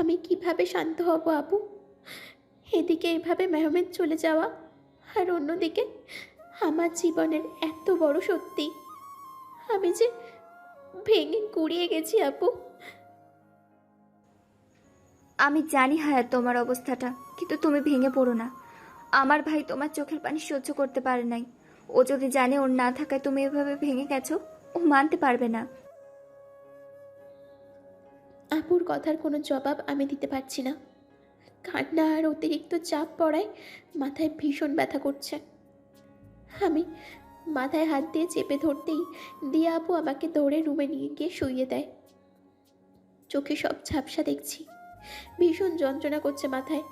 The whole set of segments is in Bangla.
আমি কীভাবে শান্ত হব আপু এদিকে এভাবে মেহমেদ চলে যাওয়া আর অন্যদিকে আমার জীবনের এত বড় সত্যি। আমি যে ভেঙে কুড়িয়ে গেছি আপু আমি জানি হায়াত তোমার অবস্থাটা, কিন্তু তুমি ভেঙে পড়ো না। আমার ভাই তোমার চোখের পানি সহ্য করতে পারে নাই। ও যদি জানে ওর না থাকায় তুমি এভাবে ভেঙে গেছো, ও মানতে পারবে না। আপুর কথার কোনো জবাব আমি দিতে পারছি না। কান্না আর অতিরিক্ত চাপ পড়ায় মাথায় ভীষণ ব্যথা করছে। আমি মাথায় হাত দিয়ে চেপে ধরতেই দিয়া আপু আমাকে দৌড়ে রুমে নিয়ে গিয়ে শুইয়ে দেয়। চোখে সব ঝাপসা দেখছি। ভীষণ যন্ত্রণা করছে মাথায়।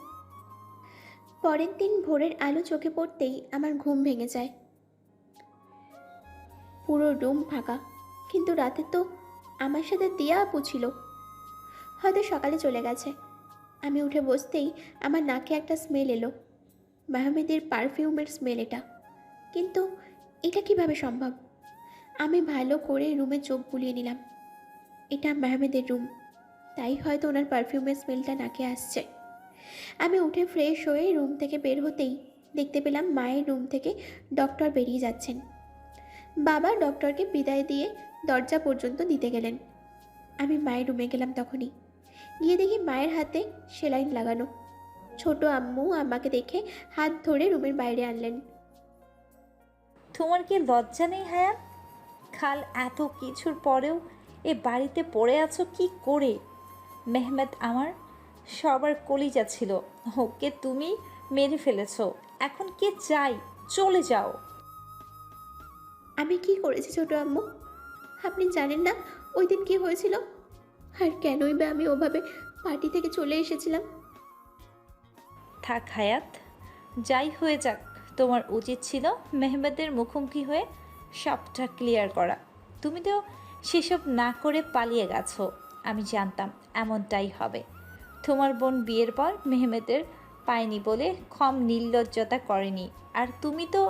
পরের দিন ভোরের আলো চোখে পড়তেই আমার ঘুম ভেঙে যায়। পুরো রুম ফাঁকা, কিন্তু রাতে তো আমার সাথে দিয়া আপু ছিল। হয়তো সকালে চলে গেছে। আমি উঠে বসতেই আমার নাকে একটা স্মেল এলো। মাহমেদের পারফিউমের স্মেল এটা। কিন্তু এটা কীভাবে সম্ভব? আমি ভালো করে রুমে চোখ বুলিয়ে নিলাম। এটা মাহমেদের রুম তাই হয়তো ওনার পারফিউমের স্মেলটা নাকে আসছে। আমি উঠে ফ্রেশ হয়ে রুম থেকে বের হতেই দেখতে পেলাম মায়ের রুম থেকে ডক্টর বেরিয়ে যাচ্ছেন। বাবা ডক্টরকে বিদায় দিয়ে দরজা পর্যন্ত দিতে গেলেন। আমি মায়ের রুমে গেলাম তখনই। গিয়ে দেখি মায়ের হাতে সেলাইন লাগানো। ছোট আম্মু আমাকে দেখে হাত ধরে রুমের বাইরে আনলেন। তোমার কি লজ্জা নেই হায়াত? খাল এত কিছুর পরেও এ বাড়িতে পড়ে আছো কি করে? মেহমেদ আমার সবার কলিজা ছিল ওকে তুমি মেরে ফেলেছো। এখন কে চাই? চলে যাও। আমি কি করেছি ছোট আম্মু? আপনি জানেন না ওই দিন কি হয়েছিল? আর কেনই বা আমি ওভাবে পার্টি থেকে চলে এসেছিলাম? থাক হায়াত, যাই হয়ে যাক, তোমার উচিত ছিল মেহমেদের মুখোমুখি হয়ে সবটা ক্লিয়ার করা। তুমি তো সেসব না করে পালিয়ে গেছো, আমি জানতাম এমনটাই হবে। তোমার বোন বিয়ের পর মেহমেদের পায়নি বলে কম নির্লজ্জতা করেনি। আর তুমি তো,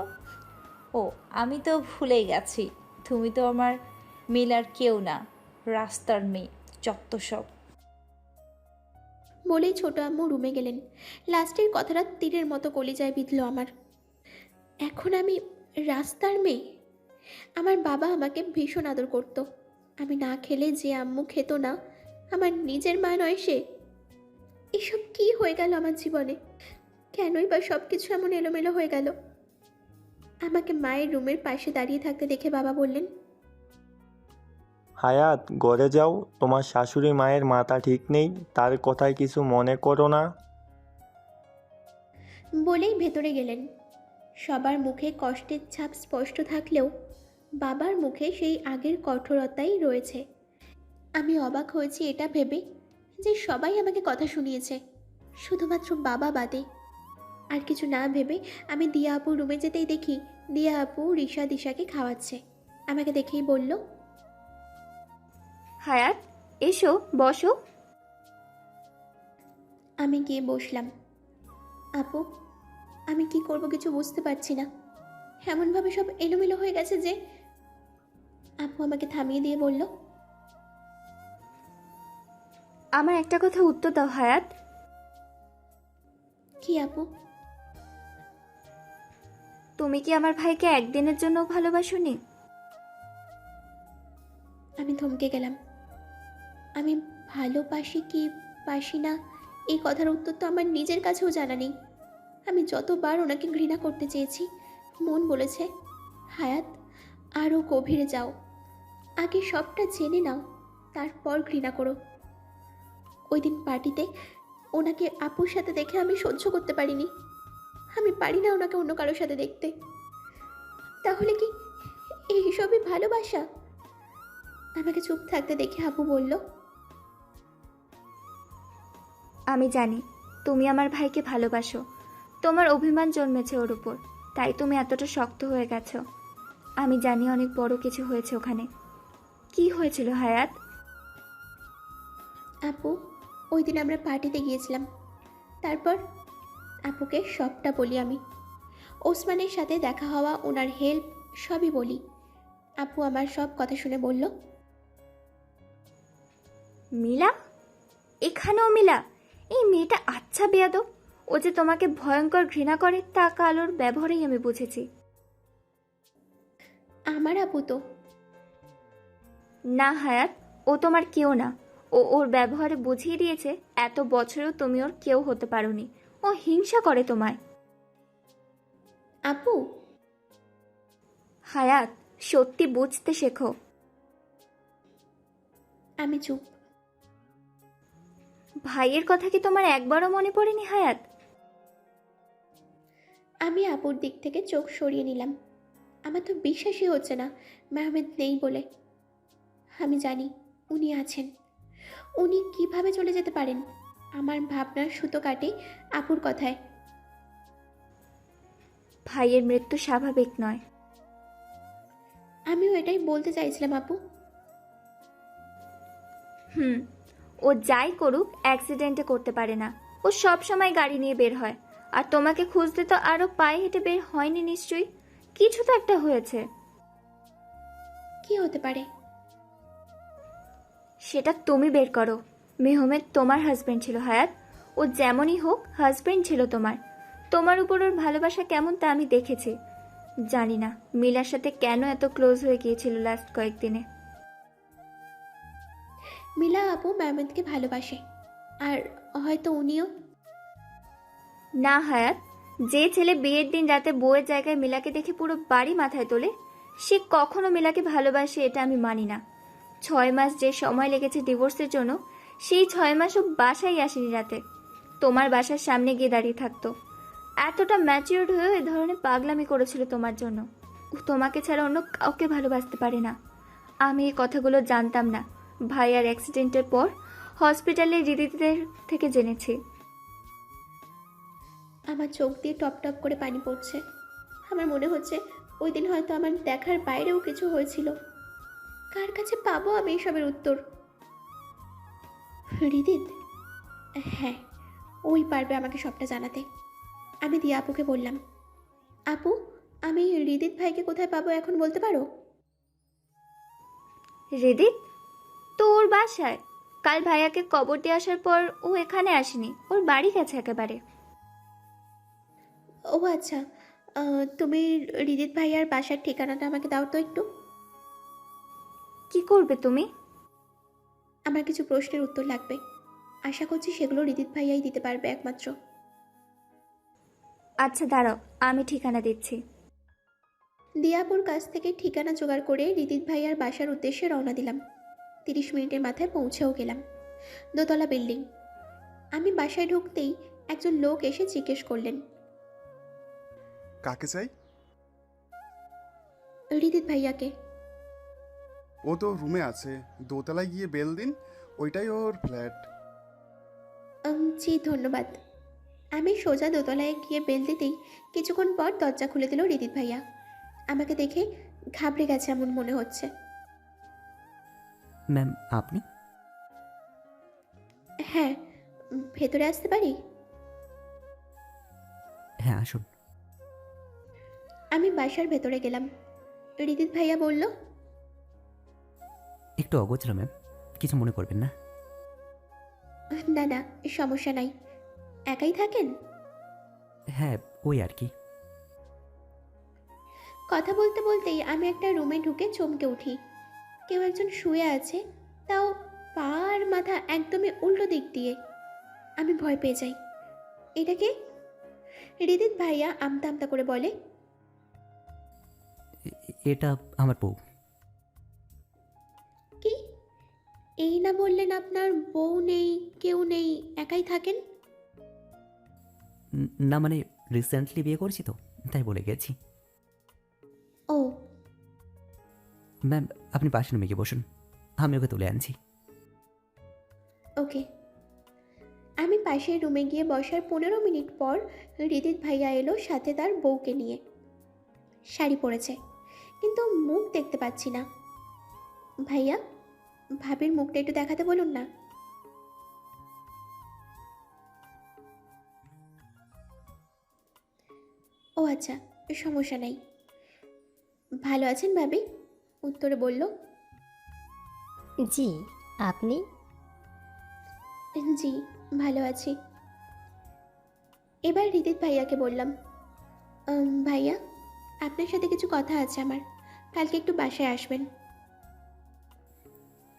ও, আমি তো ভুলেই গেছি। তুমি তো আমার মিলার কেউ না, রাস্তার মেয়ে। যত সব। বলেই ছোট আম্মু রুমে গেলেন। লাস্টের কথাটা তীরের মতো কলিজায় বিঁধল আমার। এখন আমি রাস্তার মেয়ে? আমার বাবা আমাকে ভীষণ আদর করত। আমি না খেলে যে আম্মু খেত না, আমার নিজের মা নয় সে। এসব কি হয়ে গেল আমার জীবনে? কেনই বা সব কিছু এমন এলোমেলো হয়ে গেল? আমাকে মায়ের রুমের পাশে দাঁড়িয়ে থাকতে দেখে বাবা বললেন হায়াত ঘরে যাও। তোমার শাশুড়ি মায়ের মাথা ঠিক নেই, তার কথায় কিছু মনে করো না। বলেই ভেতরে গেলেন। সবার মুখে কষ্টের ছাপ স্পষ্ট থাকলেও বাবার মুখে সেই আগের কঠোরতাই রয়েছে। আমি অবাক হয়েছি এটা ভেবে যে সবাই আমাকে কথা শুনিয়েছে, শুধুমাত্র বাবা বাদে। আর কিছু না ভেবে আমি দিয়া আপু রুমে যেতেই দেখি, দিয়া আপু রিশা দিশাকে খাওয়াচ্ছে। আমাকে দেখেই বলল হায়াত এসো বসো। আমি গিয়ে বসলাম। আপু আমি কি করব কিছু বুঝতে পারছি না। এমনভাবে সব এলোমেলো হয়ে গেছে যে আপু আমাকে থামিয়ে দিয়ে বলল আমার একটা কথা উত্তর দাও হায়াত। কি আপু? তুমি কি আমার ভাইকে একদিনের জন্য ভালোবাসোনি? আমি থমকে গেলাম। আমি ভালোবাসি কি বাসি না? এই কথার উত্তর তো আমার নিজের কাছেও জানা নেই। আমি যতবার ওনাকে ঘৃণা করতে চেয়েছি, মন বলেছে, হায়াত আরও গভীরে যাও। আগে সবটা জেনে নাও, তারপর ঘৃণা করো। ওই দিন পার্টিতে ওনাকে আপুর সাথে দেখে আমি সহ্য করতে পারিনি। আমি পারি না ওনাকে অন্য কারোর সাথে দেখতে। তাহলে কি এই এইসবই ভালোবাসা? আমাকে চুপ থাকতে দেখে আপু বলল আমি জানি তুমি আমার ভাইকে ভালোবাসো। তোমার অভিমান জন্মেছে ওর উপর তাই তুমি এতটা শক্ত হয়ে গেছো। আমি জানি অনেক বড় কিছু হয়েছে ওখানে। কি হয়েছিল হায়াত? আপু ওই দিন আমরা পার্টিতে গিয়েছিলাম। তারপর আপুকে সবটা বলি আমি। ওসমানের সাথে দেখা হওয়া ওনার হেল্প সবই বলি। আপু আমার সব কথা শুনে বলল মিলা? এখানেও মিলা? এই মেয়েটা আচ্ছা বেয়াদব। ও যে তোমাকে ভয়ঙ্কর ঘৃণা করে তা কালোর ব্যবহারেই আমি বুঝেছি। আমার আপু তো। না হায়াত ও তোমার কেউ না। ও ওর ব্যবহারে বুঝিয়ে দিয়েছে এত বছরেও তুমি ওর কেউ হতে পারোনি। ও হিংসা করে তোমায়। আপু? হায়াত সত্যি বুঝতে শেখো। আমি চুপ। ভাইয়ের কথা কি তোমার একবারও মনে পড়েনি হায়াত? আমি আপুর দিক থেকে চোখ সরিয়ে নিলাম। আমার তো বিশ্বাসই হচ্ছে না মেহমেদ নেই বলে। আমি জানি উনি আছেন। উনি কীভাবে চলে যেতে পারেন? আমার ভাবনার সুতো কাটে আপুর কথায়। ভাইয়ের মৃত্যু স্বাভাবিক নয়। আমিও এটাই বলতে চাইছিলাম আপু। হুম ও যাই করুক অ্যাক্সিডেন্টে করতে পারে না। ও সব সময় গাড়ি নিয়ে বের হয়। আর তোমাকে খুঁজতে তো আরও পায়ে হেঁটে বের হয়নি নিশ্চয়ই? কিছু তো একটা হয়েছে। কি হতে পারে? সেটা তুমি বের করো। মেহমেদ তোমার হাজবেন্ড ছিল হায়াত। ও যেমনই হোক হাজবেন্ড ছিল তোমার। তোমার উপর ওর ভালোবাসা কেমন তা আমি দেখেছি। জানি না মিলার সাথে কেন এত ক্লোজ হয়ে গিয়েছিল লাস্ট কয়েকদিনে। মিলা আপু মেহমেদকে ভালোবাসে। আর হয়তো উনিও। না, হায়াত, যে ছেলে বিয়ের দিন রাতে বউয়ের জায়গায় মিলাকে দেখে পুরো বাড়ি মাথায় তোলে, সে কখনো মিলাকে ভালোবাসে এটা আমি মানি না। ছয় মাস যে সময় লেগেছে ডিভোর্সের জন্য, সেই ছয় মাসও বাসায় আসেনি রাতে। তোমার বাসার সামনে গিয়ে দাঁড়িয়ে থাকতো। এতটা ম্যাচিওর্ড হয়েও এ ধরনের পাগলামি করেছিল তোমার জন্য। তোমাকে ছাড়া অন্য কাউকে ভালোবাসতে পারে না। আমি এই কথাগুলো জানতাম না। ভাইয়ার অ্যাক্সিডেন্টের পর হসপিটালে দিদিদের থেকে জেনেছি। আমার চোখ দিয়ে টপ টপ করে পানি পড়ছে। আমার মনে হচ্ছে ওই দিন হয়তো আমার দেখার বাইরেও কিছু হয়েছিল। কার কাছে পাবো আমি এসবের উত্তর? হৃদিত হ্যাঁ ওই পারবে আমাকে সবটা জানাতে। আমি দিয়া আপুকে বললাম আপু আমি হৃদিত ভাইকে কোথায় পাবো এখন বলতে পারো? রিদিত তো ওর বাসায়। কাল ভাইয়াকে কবর দিয়ে আসার পর ও এখানে আসেনি। ওর বাড়ি গেছে একেবারে। ও আচ্ছা আহ, তুমি হৃদিত ভাইয়ার বাসার ঠিকানাটা আমাকে দাও তো একটু। কি করবে তুমি? আমার কিছু প্রশ্নের উত্তর লাগবে। আশা করছি সেগুলো হৃদিত ভাইয়াই দিতে পারবে একমাত্র। আচ্ছা দাঁড়াও আমি ঠিকানা দিচ্ছি। দিয়াপুর কাছ থেকে ঠিকানা জোগাড় করে রিদিত ভাইয়ার বাসার উদ্দেশ্যে রওনা দিলাম। তিরিশ মিনিটের মাথায় পৌঁছেও গেলাম। দোতলা বিল্ডিং। আমি বাসায় ঢুকতেই একজন লোক এসে জিজ্ঞেস করলেন কাকে চাই? রিদিত ভাইয়াকে। ও তো রুমে আছে দোতলায় গিয়ে বেল দিন ওইটাই ওর ফ্ল্যাট। জি ধন্যবাদ। আমি সোজা দোতলায় গিয়ে বেল দিতেই কিছুক্ষণ পর দরজা খুলে দিল রিদিত ভাইয়া। আমাকে দেখে ঘাবড়ে গেছে এমন মনে হচ্ছে। ম্যাম আপনি? হ্যাঁ ভেতরে আসতে পারি? হ্যাঁ আসুন। আমি বাসার ভেতরে গেলাম। রিদিত ভাইয়া বলল একটু অগোচর ম্যাম। কিছু মনে করবেন না। না না সমস্যা নাই। একাই থাকেন? হ্যাঁ ওই আর কি। কথা বলতে বলতেই আমি একটা রুমে ঢুকে চমকে উঠি। কেউ একজন শুয়ে আছে তাও পা আর মাথা একদমই উল্টো দিক দিয়ে। আমি ভয় পেয়ে যাই। এটা কে? হৃদিত ভাইয়া আমতা আমতা করে বলে। এটা আমার বউ। কি? এই না বললেন আপনার বউ নেই কেউ নেই একাই থাকেন? না মানে রিসেন্টলি বিয়ে করেছি তো তাই বলে গেছি। ও ম্যাম আপনি পাশে নেমে গিয়ে বসুন। আমি ওকে তুলে আনছি। ওকে। আমি পাশের রুমে গিয়ে বসার পনেরো মিনিট পর হৃদিত ভাইয়া এলো সাথে তার বউকে নিয়ে। শাড়ি পরেছে, কিন্তু মুখ দেখতে পাচ্ছি না। ভাইয়া, ভাবির মুখটা একটু দেখাতে বলুন না। ও আচ্ছা সমস্যা নেই। ভালো আছেন ভাবি? উত্তরে বলল জি আপনি? জি ভালো আছি। এবার রিদিত ভাইয়াকে বললাম ভাইয়া আপনার সাথে কিছু কথা আছে আমার কালকে একটু বাসায় আসবেন।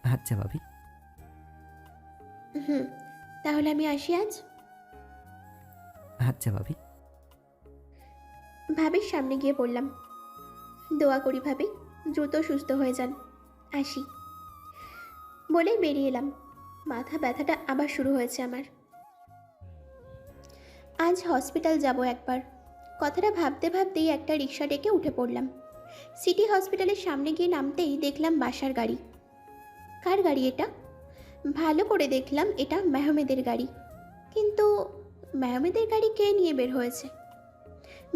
আচ্ছা ভাবি। হুম তাহলে আমি আসি আজ? আচ্ছা ভাবি। ভাবির সামনে গিয়ে বললাম দোয়া করি ভাবি। দ্রুত সুস্থ হয়ে যান। আসি। বলেই বেরিয়ে এলাম। মাথা ব্যথাটা আবার শুরু হয়েছে আমার। আজ হসপিটাল যাব একবার। কথাটা ভাবতে ভাবতেই একটা রিক্সা ডেকে উঠে পড়লাম। সিটি হসপিটালের সামনে গিয়ে নামতেই দেখলাম বাসার গাড়ি। কার গাড়ি এটা? ভালো করে দেখলাম এটা মেহমেদের গাড়ি। কিন্তু মেহমেদের গাড়ি কে নিয়ে বের হয়েছে?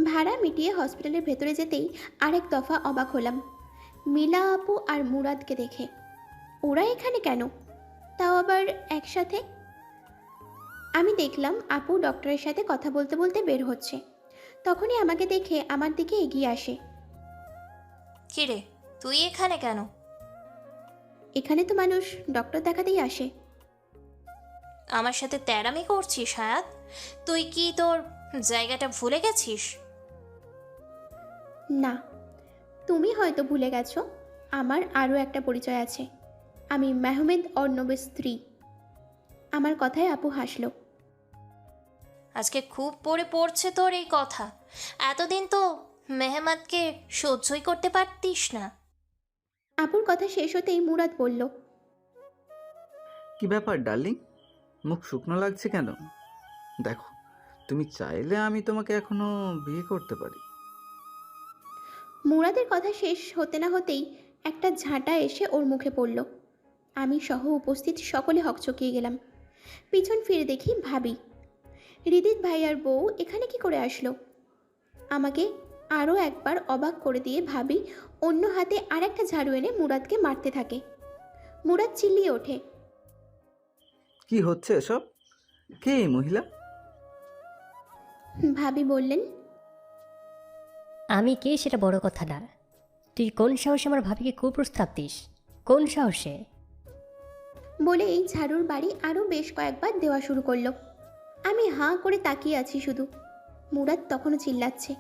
ভাড়া মিটিয়ে হসপিটালের ভেতরে যেতেই আরেক দফা অবাক হলাম। মিলা আপু আর মুরাদকে দেখে। ওরা এখানে কেন? তাও আবার একসাথে? আমি দেখলাম আপু ডক্টরের সাথে কথা বলতে বলতে বের হচ্ছে। তখনই আমাকে দেখে আমার দিকে এগিয়ে আসে। কিরে তুই এখানে কেন? এখানে তো মানুষ ডক্টর দেখাতেই আসে। আমার সাথে তেরামি করছিস হায়াত? তুই কি তোর জায়গাটা ভুলে গেছিস? না তুমি হয়তো ভুলে গেছো আমার আরও একটা পরিচয় আছে। আমি মেহমেদ অর্ণবের স্ত্রী। আমার কথায় আপু হাসলো। আজকে খুব পড়ে পড়ছে তোর এই কথা। এতদিন তো মেহমাদকে সহ্যই করতে পারতিস না। আপুর কথা শেষ হতেই মুরাদ বলল কি ব্যাপার ডার্লিং? মুখ শুকনো লাগছে কেন? দেখো তুমি চাইলে আমি তোমাকে এখনও বিয়ে করতে পারি। মুরাদের কথা শেষ হতে না হতেই একটা ঝাঁটা এসে ওর মুখে পড়ল। আমি সহ উপস্থিত সকলে হকচকিয়ে গেলাম। পিছন ফিরে দেখি ভাবি। হৃদিত ভাইয়ার বউ এখানে কি করে আসলো? আমাকে আরও একবার অবাক করে দিয়ে ভাবি অন্য হাতে আর একটা ঝাড়ু এনে মুরাদকে মারতে থাকে। মুরাদ চিল্লিয়ে ওঠে। কি হচ্ছে এসব? কে এই মহিলা? ভাবি বললেন আমি কে সেটা বড় কথা না। তুই কোন সাহসে আমার ভাবিকে কুপ্রস্তাব দিস? কোন সাহসে? বলে এই ঝাড়ুর বাড়ি আরও বেশ কয়েকবার দেওয়া শুরু করল। আমি হাঁ করে তাকিয়ে আছি শুধু। মুরাদ তখনও চিল্লাচ্ছে।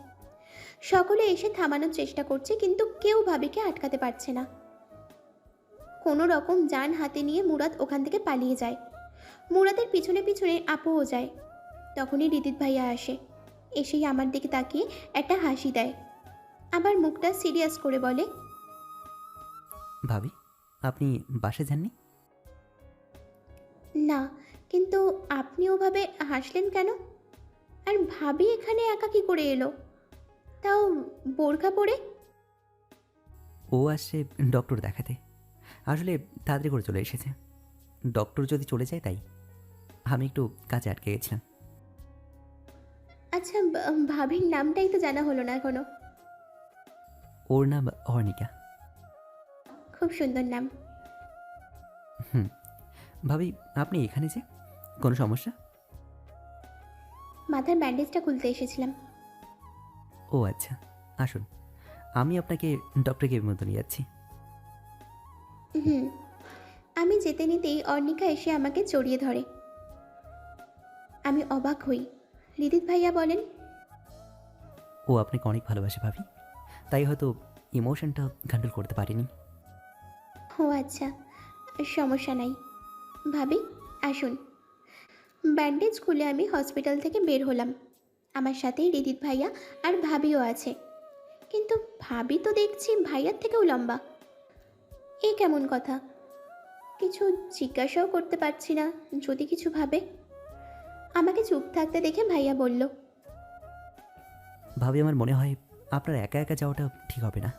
সকলে এসে থামানোর চেষ্টা করছে, কিন্তু কেউ ভাবিকে আটকাতে পারছে না। কোনো রকম যান হাতে নিয়ে মুরাদ ওখান থেকে পালিয়ে যায়। মুরাদের পিছনে পিছনে আপুও যায়। তখনই রিদিত ভাইয়া আসে। এসেই আমার দিকে তাকিয়ে একটা হাসি দেয়। আবার মুখটা সিরিয়াস করে বলে ভাবি আপনি বাসে যাননি? না কিন্তু আপনি ওভাবে হাসলেন কেন? আর ভাবি এখানে একা কি করে এলো? তাও বোরখা পরে? ও আসছে ডক্টর দেখাতে। আসলে তাড়াতাড়ি করে চলে এসেছে। ডক্টর যদি চলে যায় তাই। আমি একটু কাজে আটকে গেছিলাম। আচ্ছা ভাবির নামটাই তো জানা হলো না এখনও। ওর নাম অর্ণিকা। খুব সুন্দর নাম। হুম ভাবি আপনি এখানে যে? কোনো সমস্যা? মাথার ব্যান্ডেজটা খুলতে এসেছিলাম। ও আচ্ছা আসুন। আমি আপনাকে ডক্টর কেবির মতো নিয়ে যাচ্ছি। হুম আমি যেতে নিতেই অর্ণিকা এসে আমাকে জড়িয়ে ধরে। আমি অবাক হই। রিদিত ভাইয়া বলেন। ও আপনাকে অনেক ভালোবাসে ভাবি। তাই হয়তো ইমোশনটা কন্ট্রোল করতে পারিনি। ও আচ্ছা সমস্যা নাই। ভাবি আসুন। ব্যান্ডেজ খুলে আমি হসপিটাল থেকে বের হলাম। আমার সাথেই রিদিত ভাইয়া আর ভাবিও আছে। কিন্তু ভাবি তো দেখছি ভাইয়ার থেকেও লম্বা। এ কেমন কথা? কিছু জিজ্ঞাসাও করতে পারছি না যদি কিছু ভাবে। আমাকে চুপ থাকতে দেখে ভাইয়া বলল ভাবি আমার মনে হয় আপনার একা একা যাওয়াটা ঠিক হবে না।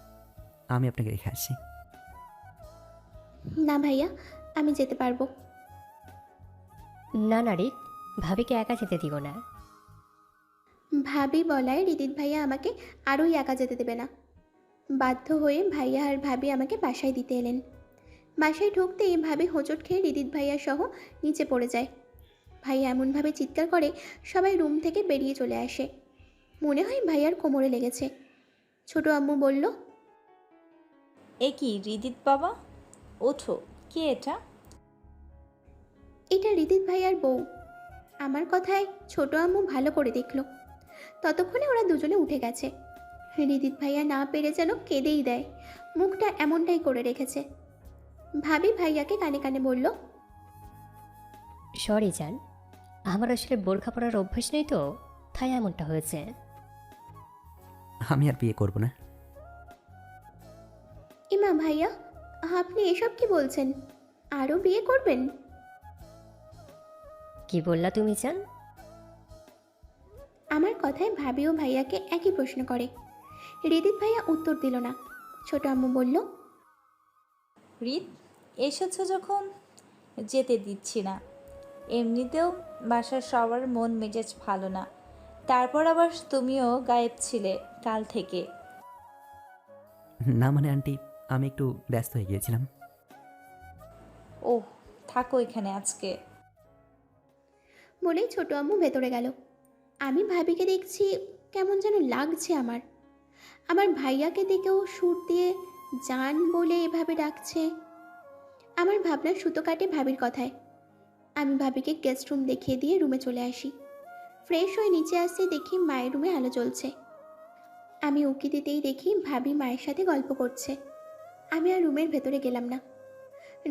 আমি আপনাকে রেখে আসছি। না ভাইয়া আমি যেতে পারব। না না রিক ভাবিকে একা যেতে দিও না। ভাবি বলায় রিদিত ভাইয়া আমাকে আরোই একা যেতে দেবে না। বাধ্য হয়ে ভাইয়া আর ভাবি আমাকে বাসায় দিতে এলেন। বাসায় ঢুকতেই ভাবি হোঁচট খেয়ে রিদিত ভাইয়া সহ নিচে পড়ে যায়। ভাইয়া এমনভাবে চিৎকার করে সবাই রুম থেকে বেরিয়ে চলে আসে। মনে হয় ভাইয়ার কোমরে লেগেছে। ছোট আম্মু বলল এ কি রিদিত বাবা? ওঠো কে এটা? এটা রিদিত ভাইয়ার বউ। আমার কথায় ছোট আম্মু ভালো করে দেখল। ততক্ষণে ওরা দুজনে উঠে গেছে। রিদিত ভাইয়া না পেরে যেন কেঁদেই দেয়। মুখটা এমনটাই করে রেখেছে। ভাবি ভাইয়াকে কানে কানে বলল সরি জান আমার আসলে বোরখা পরার অভ্যাস নেই তো তাই এমনটা হয়েছে। আমি আর বিয়ে করব না। ইমা ভাইয়া আপনি এসব কি বলছেন? আরও বিয়ে করবেন? কি বললা তুমি চান আমার কথায় ভাবি ও ভাইয়াকে একই প্রশ্ন করে। রিদিত ভাইয়া উত্তর দিল না। ছোট আম্মু বলল রিত এসেছ যখন? যেতে দিচ্ছি না। এমনিতেও বাসার সবার মন মেজাজ ভালো না। তারপর আবার তুমিও গায়েব ছিলে কাল থেকে। না মানে আন্টি আমি একটু ব্যস্ত হয়ে গিয়েছিলাম। ওহ থাকো এখানে আজকে। বলেই ছোট আম্মু ভেতরে গেল। আমি ভাবিকে দেখছি কেমন যেন লাগছে আমার। আমার ভাইয়াকে দেখেও সুর দিয়ে জান বলে এভাবে ডাকছে। আমার ভাবনা সুতো কাটে ভাবির কথায়। আমি ভাবিকে গেস্ট রুম দেখিয়ে দিয়ে রুমে চলে আসি। ফ্রেশ হয়ে নিচে আসতে দেখি মায়ের রুমে আলো জ্বলছে। আমি উকি দিতেই দেখি ভাবি মায়ের সাথে গল্প করছে। আমি আর রুমের ভেতরে গেলাম না।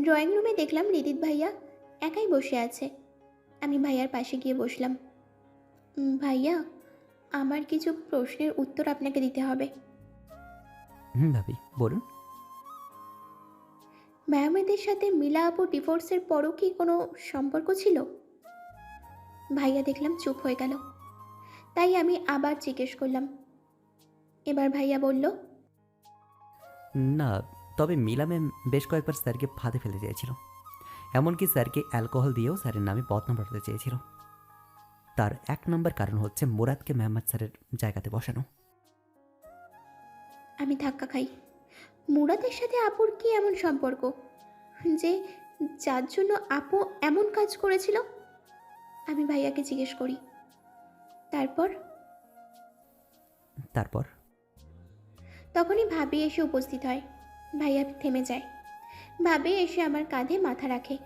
ড্রয়িং রুমে দেখলাম রিদিত ভাইয়া একাই বসে আছে। আমি ভাইয়ার পাশে গিয়ে বসলাম। ভাইয়া, আমার কিছু প্রশ্নের উত্তর আপনাকে দিতে হবে। হুম, ভাবি, বলুন। ম্যামেদের সাথে মিলা আপু ডিভোর্সের পরও কি কোনো সম্পর্ক ছিল? ভাইয়া দেখলাম চুপ হয়ে গেল। তাই আমি আবার জিজ্ঞেস করলাম। এবার ভাইয়া বলল না তবে মিলা ম্যাম বেশ কয়েকবার স্যারকে ফাঁদে ফেলে চেয়েছিল। এমনকি স্যারকে অ্যালকোহল দিয়েও স্যারের নামে বদনাম রটাতে চেয়েছিল। তার এক নম্বর কারণ হচ্ছে মোরাদকে মেহম্মদ স্যারের জায়গাতে বসানো। আমি ধাক্কা খাই। মুরাদের সাথে আপুর কি এমন সম্পর্ক? যে যার জন্য আপু এমন কাজ করেছিল? আমি ভাইয়াকে জিজ্ঞেস করি। তারপর? তারপর? তখনই ভাবি এসে উপস্থিত হয়। ভাইয়া থেমে যায়। ভাবি এসে আমার কাঁধে মাথা রাখে।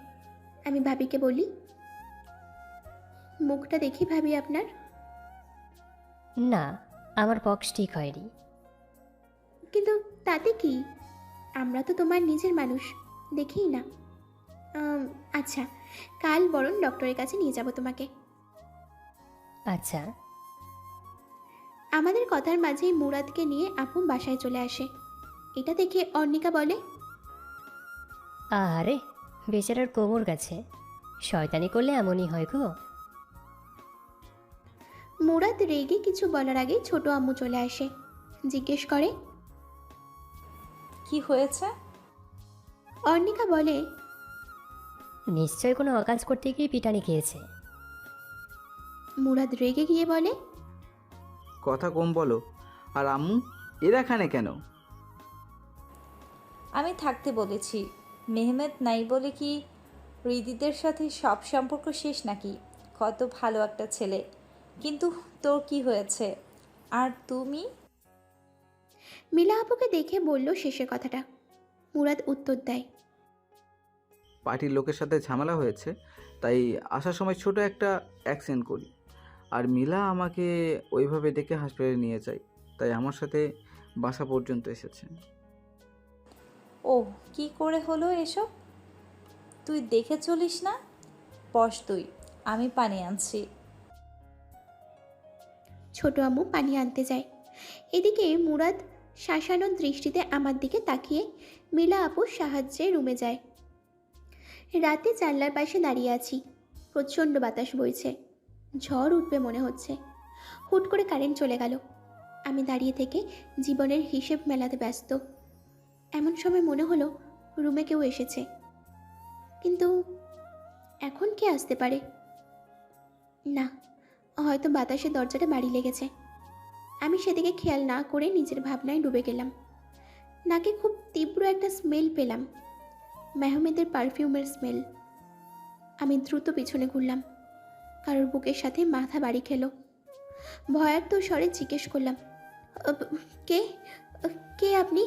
আমি ভাবিকে বলি মুখটা দেখি ভাবি আপনার? না আমার বক্স ঠিক হয়নি। কিন্তু তাতে কি? আমরা তো তোমার নিজের মানুষ দেখি না। আচ্ছা কাল বরং ডক্টরের কাছে নিয়ে যাব তোমাকে। আচ্ছা। আমাদের কথার মাঝেই মুরাদকে নিয়ে আপু বাসায় চলে আসে। এটা দেখে অর্ণিকা বলে আরে বেচারার কোমর গেছে। শয়তানি করলে এমনই হয় গো। মুরাদ রেগে কিছু বলার আগেই ছোট আম্মু চলে আসে। জিজ্ঞেস করে কি হয়েছে? অর্ণিকা বলে নিশ্চয় কোনো অকাজ করতে গিয়ে পিটানি খেয়েছে। মুরাদ রেগে গিয়ে বলে কথা কম বলো আর আম্মু এরা এখানে কেন? আমি থাকতে বলেছি মেহমেদ নাই বলে কি হৃদিদের সাথে সব সম্পর্ক শেষ নাকি? কত ভালো একটা ছেলে। কিন্তু তোর কি হয়েছে? আর তুমি? মিলা আপুকে দেখে বলল শেষের কথাটা। মুরাদ উত্তর দেয়। পার্টির লোকের সাথে ঝামেলা হয়েছে তাই আসার সময় ছোট একটা অ্যাক্সিডেন্ট করি। আর মিলা আমাকে ওইভাবে ডেকে হাসপাতালে নিয়ে যায় তাই আমার সাথে বাসা পর্যন্ত এসেছে। ও কি করে হলো এসব? তুই দেখে চলিস না? বস তুই আমি পানি আনছি। ছোট আম্মু পানি আনতে যায়। এদিকে মুরাদ শাসানোর দৃষ্টিতে আমার দিকে তাকিয়ে মিলা আপুর সাহায্যে রুমে যায়। রাতে জানলার পাশে দাঁড়িয়ে আছি। প্রচণ্ড বাতাস বইছে। ঝড় উঠবে মনে হচ্ছে। হুট করে কারেন্ট চলে গেল। আমি দাঁড়িয়ে থেকে জীবনের হিসেব মেলাতে ব্যস্ত। এমন সময় মনে হলো রুমে কেউ এসেছে। কিন্তু এখন কে আসতে পারে? না, হয়তো বাতাসে দরজাটা বাড়ি লেগেছে। আমি সেদিকে খেয়াল না করে নিজের ভাবনায় ডুবে গেলাম। নাকে খুব তীব্র একটা স্মেল পেলাম। মেহমেদের পারফিউমের স্মেল আমি দ্রুত পিছনে ঘুরলাম। কারোর বুকের সাথে মাথা বাড়ি খেলো। ভয়ার্ত স্বরে জিজ্ঞেস করলাম কে? কে আপনি?